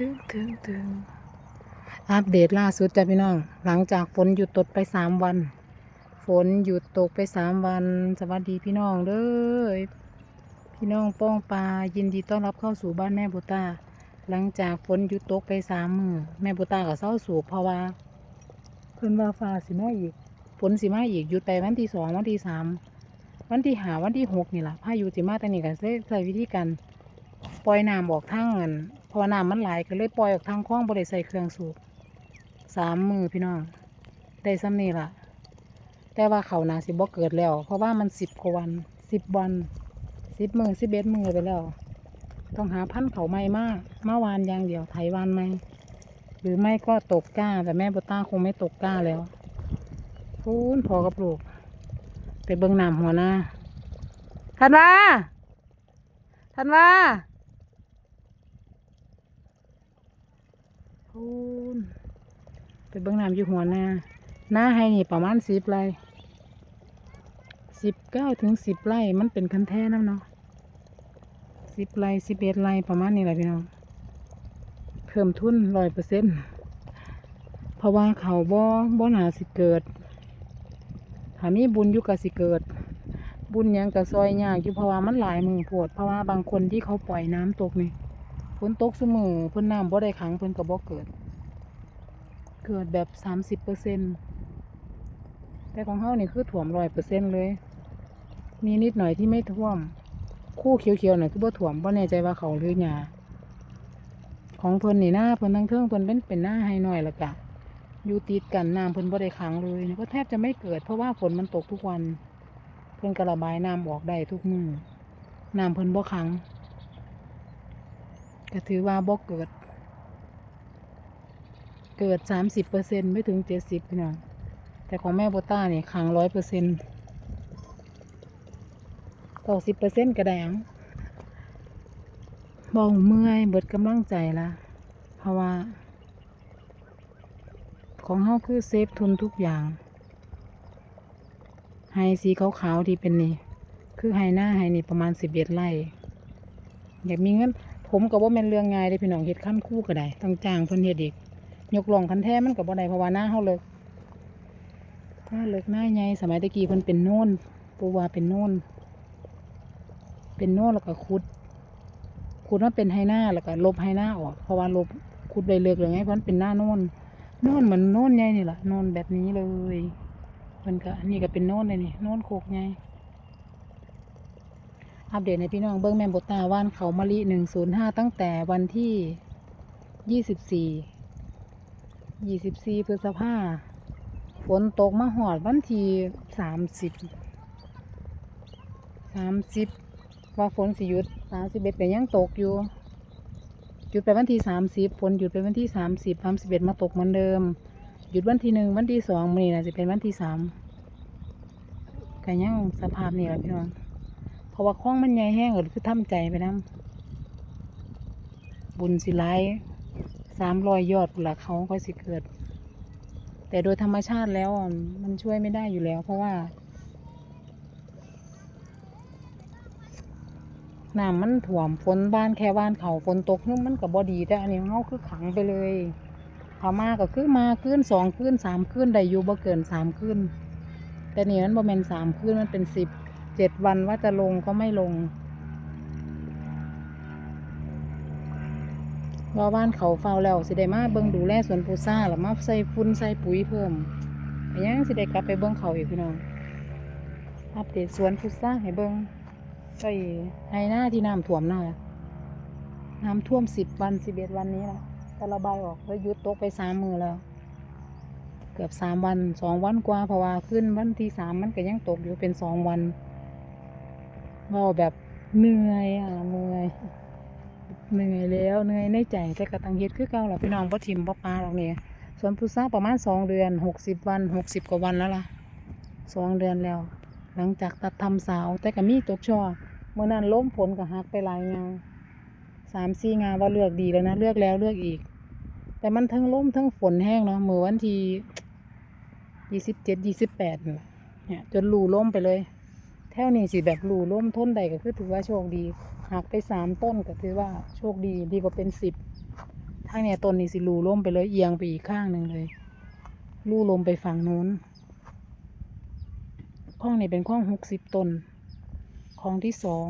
ตึงตึงตึงอัปเดตล่าสุดจ้ะพี่น้อง หลังจากฝนหยุดตกไปสามวัน ฝนหยุดตกไปสามวัน สวัสดีพี่น้องเด้อพี่น้องป้องปลายินดีต้อนรับเข้าสู่บ้านแม่บุตาหลังจากฝนหยุดตกไปสามมือแม่บุตาก็เศร้าสูบเพราะว่าเพิ่นว่าฟ้าสิมาอีกฝนสิมาอีกหยุดไปวันที่สองวันที่สามวันที่หาวันที่หกนี่แหละพายุสิมาแต่นี่ก็ใช้ใช้วิธีการปล่อยน้ำออกทางเงิน ราะว่าน้ำมันไหลก็เลยปล่อยออกทางคลองบ่ได้ใส่เครื่องสูบสามมือพี่น้อง ได้ซ้ำนี่ล่ะ แต่ว่าเขานาสิบ่เกิดแล้ว เพราะว่ามันสิบกว่าวันสิบวันสิบมือสิบเอ็ดมือไปแล้ว ต้องหาพันเขาใหม่มากเมาวานยางเดียวไถวานไหมหรือไม่ก็ตกกล้า แต่แม่บุต้าคงไม่ตกกล้าแล้วพูนพอกับลูกไปเบิ้งน้ำหัวหน้าทันว่าทันว่า พูนไปเบิ้งน้ำอยู่หัวหน้าหน้าให้นี่ประมาณสิบไร่สิบเก้าถึงสิบไร่มันเป็นคันแท้น้ำเนาะสิบไร่สิบเอ็ดไร่ประมาณนี้แหละพี่น้องเพิ่มทุนร้อยเปอร์เซ็นต์เพราะว่าเขาบ่บ่หนาสิเกิดถ้ามีบุญอยู่กับสิเกิด บุญยังกับซอยยากอยู่เพราะว่ามันหลายมือโพดเพราะว่าบางคนที่เขาปล่อยน้ำตกนี่ ฝนตกเสมอเพิ่นน้ำบ่ได้ขังเพิ่นก็บ่เกิด เกิดแบบสามสิบเปอร์เซ็นแต่ของเฮานี่คือถ่วมร้อยเปอร์เซ็นเลย มีนิดหน่อยที่ไม่ท่วม คู่เขียวๆหน่อยคือบ่ถ่วมบ่แน่ใจว่าเขาหรือหยาของเพิ่นนี่หน้าเพิ่นทั้งเทิงเพิ่นเป็นเป็นหน้าให้หน่อยละกะอยู่ติดกันน้ำเพิ่นบ่ได้ขังเลยก็แทบจะไม่เกิด เพราะว่าฝนมันตกทุกวัน เพิ่นกระบายน้ำออกได้ทุกมือน้ำเพิ่นบ่ขัง ก็ถือว่าบ่เกิด เกิดสามสิบเปอร์เซ็นไม่ถึงเจ็ดสิบพี่น้องแต่ของแม่โบต้าเนี่ยขังร้อยเปอร์เซ็นต์ต่อสิบเปอร์เซ็นต์กระแดงบอกเมื่อยเบิดกำลังใจละเพราะว่า ของเฮาคือเซฟทุนทุกอย่างไฮสีขาวๆที่เป็นนี่ คือไฮหน้าไฮนี่ประมาณสิบเอ็ดไร่อยากมีเงิน ผมกับว่าเป็นเรื่องง่ายเลยพี่น้องเฮ็ดขั้นคู่ก็ได้ต้องจ้างเพิ่นเฮ็ดอีกยกลองคันแท้มันกับบ่ได้เพราะว่าหน้าเฮาเลิกถ้าเลิกหน้าใหญ่สมัยตะกี้เพิ่นเป็นโน่นปูว่าเป็นโน่นเป็นโน่นแล้วก็ขุดขุดว่าเป็นให้หน้าแล้วก็ลบให้หน้าออกเพราะว่าลบขุดใบเลิกเลยไงเพราะมันเป็นหน้าโน่นโน่นเหมือนโน่นใหญ่นี่แหละโน่นแบบนี้เลยมันก็อันนี้ก็เป็นโน่นเลยนี่โน่นโคกไง อัปเดตในพี่น้องเบิ้งแม่บตาว่านเขามะลิหนึ่งศูนย์ห้าตั้งแต่วันที่ยี่สิบสี่ยี่สิบสี่พฤษภาฝนตกมาหอดวันที่สามสิบสามสิบว่าฝนสิหยุดสามสิบเอ็ดก็ยังตกอยู่หยุดไปวันที่สามสิบฝนหยุดไปวันที่สามสิบสามสิบเอ็ดมาตกเหมือนเดิม หยุดวันที่หนึ่งวันที่สองมันนี่นะจะเป็นวันที่สามก็ยังสภาพนี่แหละพี่น้อง ราะว่าคล้องมันใหญ่แห้งก็คือทำใจไปน้ำบุญสิไลสามรอยยอดหลักเขาก็สิเกิด แต่โดยธรรมชาติแล้วมันช่วยไม่ได้อยู่แล้ว เพราะว่าน้ำมันถ่วมฝนบ้านแค่บ้านเขาฝนตกนุ่มมันกับบอดีแต่อันนี้เขาคือขังไปเลยเขามาก็คือมาขึ้นสองขึ้นสามขึ้นได้อยู่บ่เกินสามขึ้น แต่นี่มันบ่แมนสามขึ้นมันเป็นสิบ เจ็ดวันว่าจะลงก็ไม่ลงว่าบ้านเขาเฝ้าแล้วสิได้มาเบิ่งดูแลสวนปูซ่าหรือมาใส่ฝุ่นใส่ปุ๋ยเพิ่มยังสิได้กลับไปเบิ่งเขาอีกพี่น้องอัปเดตสวนปูซ่าให้เบิ่งใช่ในหน้าที่น้ำท่วมหน้าน้ำท่วมสิบวันสิบเอ็ดวันนี้ละก็ระบายออกแล้วยุดตกไปสามมือแล้ว เกือบสามวันสองวันกว่าเพราะว่าขึ้นวันที่สามมันก็ยังตกอยู่เป็นสองวัน เราแบบเหนื่อยอะเหนื่อยเหนื่อยแล้วเหนื่อยในใจแต่กระตังเฮ็ดคือเก่าหละพี่น้องพ่อทิมพ่อปลาหรอกเนี่ยสวนพุทราประมาณสองเดือนหกสิบวันหกสิบกว่าวันแล้วล่ะสองเดือนแล้ว หลังจากตัดทำสาว แต่ก็มีตกช่อเมื่อนั้นล้มผลกับหักไปหลายงาสามสี่งาว่าเลือกดีแล้วนะเลือกแล้วเลือกอีก แต่มันทั้งล้มทั้งฝนแห้งเนาะเมื่อวันที่ยี่สิบเจ็ดยี่สิบแปดเนี่ยจนรูล้มไปเลย ถวนี้สิแบบรูล้มทนใดก็คือถือว่าโชคดีหักไปสามต้นก็ถือว่าโชคดีดีกว่าเป็นสิบถ้างเนี้ยต้นนี้สิรูล่มไปเลยเอียงไปอีกข้างหนึ่งเลยลู่ลมไปฝั่งนู้นข้องนี้เป็นข้องหกสิบต้นข้องที่สอง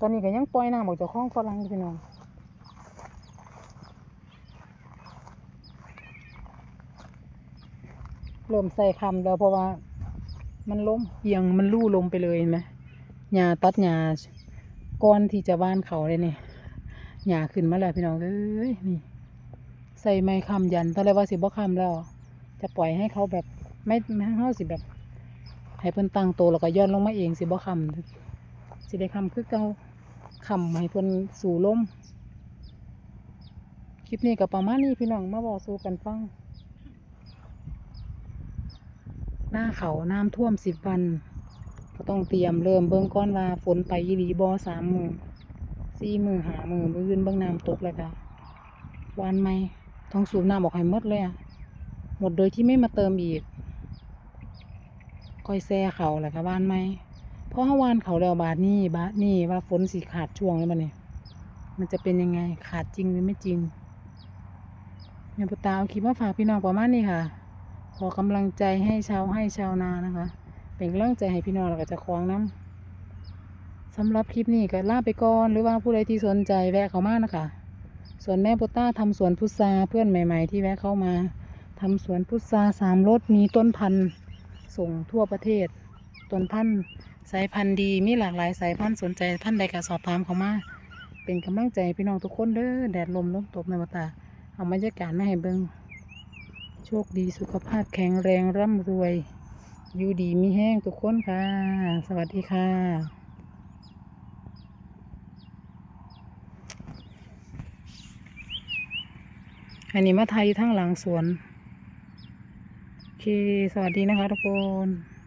ตอนนี้ก็ยังปล่อยน้ำออกจากข้องฝรั่งพี่น้องเริ่มใส่คำแล้วเพราะว่า มันล้มเอียงมันลู่ลมไปเลยเห็นไหมหญ้าตัดหญ้าก้อนที่จะว่านเขาเลยเนี่ยหญ้าขึ้นมาแล้วพี่น้องเอ้ยนี่ ใส่ไม้คำยันตอนแรกว่าสิบ่คำแล้ว จะปล่อยให้เขาแบบไม่ไม่ให้เขาสิแบบ ให้เพิ่นตั้งโตแล้วก็ย้อนลงมาเองสิบ่คำสิได้คำคือเก่าคำให้เพิ่นสู่ล้มคลิปนี้ก็ประมาณนี้พี่น้องมาบอกสู่กันฟัง หน้าเขาน้ำท่วมสิบวัน ก็ต้องเตรียมเริ่มเบิ่งก้อนว่าฝนไปยีรีบอสามมือสี่มือหามือมืออื่นเบิ่งน้ำตกแล้วก็วานไหมต้องสูบน้ำออกให้หมดเลยอะหมดโดยที่ไม่มาเติมอีกค่อยแซ่เขาแหละค่ะวานไหมเพราะถ้าวานเขาแล้วบาทนี้บาทนี้ว่าฝนสีขาดช่วงแล้วมันเนี่ยมันจะเป็นยังไงขาดจริงหรือไม่จริงเนี่ยปตาเอาคลิปมาฝากพี่น้องประมาณนี้ค่ะ ขอกำลังใจให้ชาวให้ชาวนานะคะ เป็นกำลังใจให้พี่น้องแล้วก็จะคว้าของน้ำสำหรับคลิปนี้ก็ลาไปก่อนหรือว่าผู้ใดที่สนใจแวะเข้ามานะคะ ส่วนแม่โบต้าทำสวนพุทราเพื่อนใหม่ ๆ ที่แวะเข้ามาทำสวนพุทราสามรสมีต้นพันธุ์ส่งทั่วประเทศ ต้นพันธุ์สายพันธุ์ดีมีหลากหลายสายพันธุ์สนใจท่านใดก็สอบถามเข้ามา เป็นกำลังใจพี่น้องทุกคนเด้อแดดลมลมตกแม่โบต้าเอาบรรยากาศมาให้เบิ่ง โชคดีสุขภาพแข็งแรงร่ำรวย อยู่ดีมีแห้งทุกคนค่ะ สวัสดีค่ะ อันนี้มาไทยอยู่ทั้งหลังสวน โอเค สวัสดีนะคะทุกคน